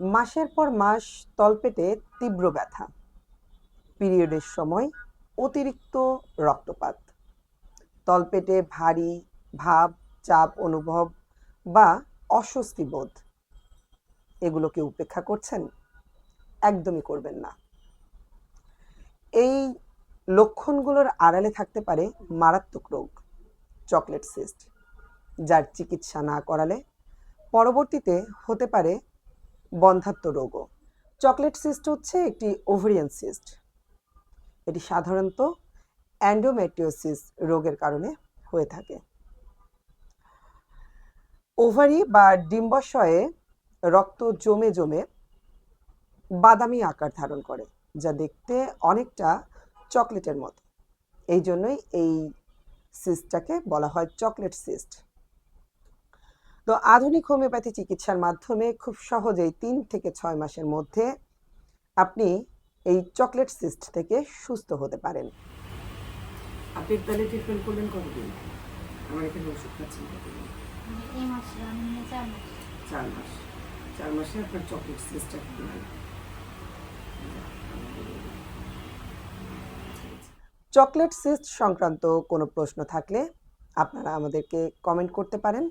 মাসের পর মাস তলপেটে তীব্র ব্যথা। পিরিয়ডের সময় অতিরিক্ত রক্তপাত। তলপেটে ভারী ভাব, চাপ, অনুভব বা অস্বস্তি বোধ। এগুলোকে উপেক্ষা করছেন? একদমই করবেন না। এই লক্ষণগুলোর আড়ালে থাকতে পারে মারাত্মক রোগ, চকলেট সিস্ট, যার চিকিৎসা না করালে পরবর্তীতে হতে পারে বন্ধাত্ম রোগও। চকলেট সিস্ট হচ্ছে একটি ওভারিয়ান সিস্ট। এটি সাধারণত অ্যান্ডোমেট্রিওসিস রোগের কারণে হয়ে থাকে। ওভারি বা ডিম্বাশয়ে রক্ত জমে জমে বাদামি আকার ধারণ করে, যা দেখতে অনেকটা চকলেটের মতো। এই জন্যই এই সিস্টটাকে বলা হয় চকলেট সিস্ট। তো আধুনিক হোমিওপ্যাথি চিকিৎসার মাধ্যমে খুব সহজেই তিন থেকে ছয় মাসের মধ্যে আপনি এই চকলেট সিস্ট থেকে সুস্থ হতে পারেন। আপনি তাহলে ট্রিটমেন্ট করলেন কতদিন? আমার এখানে ওষুধ খাচ্ছেন কতদিন? এই মাসে আমি নিয়ে চার মাস। চার মাসে। আপনার চকলেট সিস্টটা কি চকলেট সিস্ট সংক্রান্ত কোনো প্রশ্ন থাকলে আপনারা আমাদেরকে কমেন্ট করতে পারেন।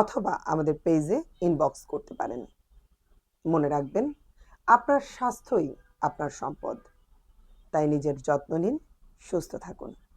অথবা আমাদের পেজে ইনবক্স করতে পারেন। মনে রাখবেন, আপনার স্বাস্থ্যই আপনার সম্পদ। তাই নিজের যত্ন নিন, সুস্থ থাকুন।